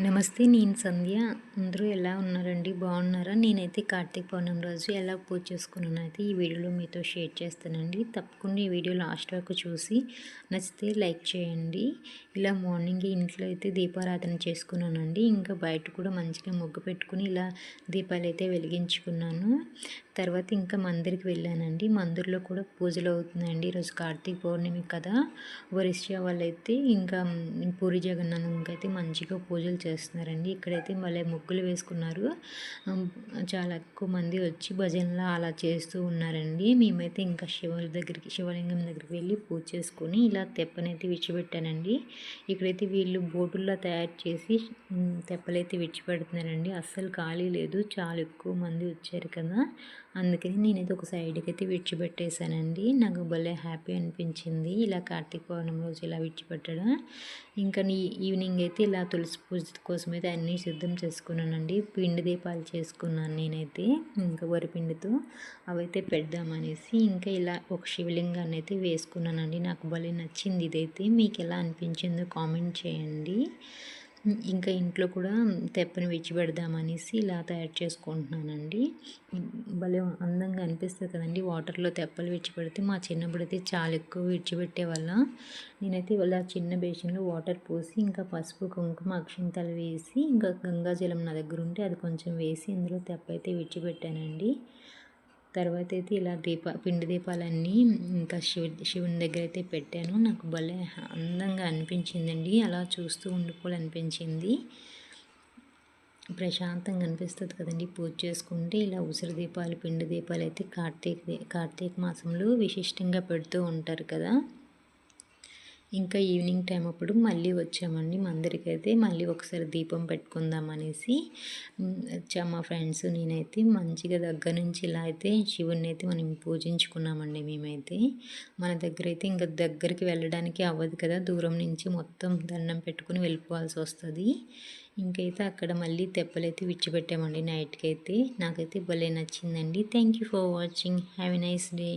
నమస్తే నేను సంధ్య. అందరూ ఎలా ఉన్నారండి? బాగున్నారా? నేనైతే కార్తీక పౌర్ణమి రోజు ఎలా పూజ చేసుకున్నాను అయితే ఈ వీడియోలో మీతో షేర్ చేస్తానండి. తప్పకుండా ఈ వీడియో లాస్ట్ వరకు చూసి నచ్చితే లైక్ చేయండి. ఇలా మార్నింగ్ ఇంట్లో అయితే దీపారాధన చేసుకున్నానండి. ఇంకా బయట కూడా మంచిగా ముగ్గు పెట్టుకుని ఇలా దీపాలు అయితే వెలిగించుకున్నాను. తర్వాత ఇంకా మందిరికి వెళ్ళానండి. మందిర్లో కూడా పూజలు అవుతుందండి ఈరోజు కార్తీక పౌర్ణమి కదా. ఒరిస్సా వాళ్ళైతే ఇంకా పూరి జగన్నాథంకి అయితే మంచిగా పూజలు చేస్తున్నారండి. ఇక్కడైతే మళ్ళీ ముగ్గులు వేసుకున్నారు. చాలా ఎక్కువ మంది వచ్చి భజనలా అలా చేస్తూ ఉన్నారండి. మేమైతే ఇంకా శివ దగ్గరికి శివలింగం దగ్గరికి వెళ్ళి పూజ చేసుకొని ఇలా తెప్పనైతే విడిచిపెట్టానండి. ఇక్కడైతే వీళ్ళు బోటుల్లో తయారు చేసి తెప్పలైతే విడిచిపెడుతున్నారండి. అస్సలు ఖాళీ లేదు. చాలా ఎక్కువ మంది వచ్చారు కదా. అందుకని నేనైతే ఒక సైడ్కి అయితే విడిచిపెట్టేశానండి. నాకు భలే హ్యాపీ అనిపించింది. ఇలా కార్తీక పౌర్ణమి రోజు ఇలా విడిచిపెట్టడం. ఇంకా ఈవినింగ్ అయితే ఇలా తులసి పూజ కోసం అయితే అన్నీ సిద్ధం చేసుకున్నానండి. పిండి దీపాలు చేసుకున్నాను నేనైతే ఇంకా వరిపిండితో అవైతే పెడదామనేసి ఇంకా ఇలా ఒక శివలింగాన్ని అయితే వేసుకున్నానండి. నాకు భలే నచ్చింది ఇదైతే. మీకు ఎలా అనిపించిందో కామెంట్ చేయండి. ఇంకా ఇంట్లో కూడా తెప్పని విడిచిపెడదామనేసి ఇలా తయారు చేసుకుంటున్నానండి. భలే అందంగా అనిపిస్తుంది కదండి వాటర్లో తెప్పలు విడిచిపెడితే మా చిన్నప్పుడు అయితే చాలా ఎక్కువ విడిచిపెట్టే వల్ల నేనైతే ఇవాళ చిన్న బేసిన్లో వాటర్ పోసి ఇంకా పసుపు కుంకుమ అక్షింతలు వేసి ఇంకా గంగాజలం నా దగ్గర ఉంటే అది కొంచెం వేసి ఇందులో తెప్ప అయితే విడిచిపెట్టానండి తర్వాత అయితే ఇలా దీప పిండి దీపాలన్నీ ఇంకా శివుడి శివుని దగ్గర అయితే పెట్టాను. నాకు భలే అందంగా అనిపించిందండి. అలా చూస్తూ ఉండిపోవాలనిపించింది. ప్రశాంతంగా అనిపిస్తుంది కదండి పూజ చేసుకుంటే. ఇలా ఉసిరి దీపాలు పిండి దీపాలు అయితే కార్తీక కార్తీక మాసంలో విశిష్టంగా పెడుతూ ఉంటారు కదా. ఇంకా ఈవినింగ్ టైం అప్పుడు మళ్ళీ వచ్చామండి. మందిరికి మళ్ళీ ఒకసారి దీపం పెట్టుకుందాం అనేసి మా ఫ్రెండ్స్ నేనైతే మంచిగా దగ్గర నుంచి ఇలా అయితే శివుణ్ణి అయితే మనం పూజించుకున్నామండి మేమైతే. మన దగ్గర అయితే ఇంకా దగ్గరికి వెళ్ళడానికి అవ్వదు కదా దూరం నుంచి మొత్తం దండం పెట్టుకుని వెళ్ళిపోవాల్సి వస్తుంది. ఇంకైతే అక్కడ మళ్ళీ తెప్పలైతే విడిచిపెట్టామండి నైట్కి అయితే. నాకైతే భలే నచ్చిందండి. Thank you for watching have a nice day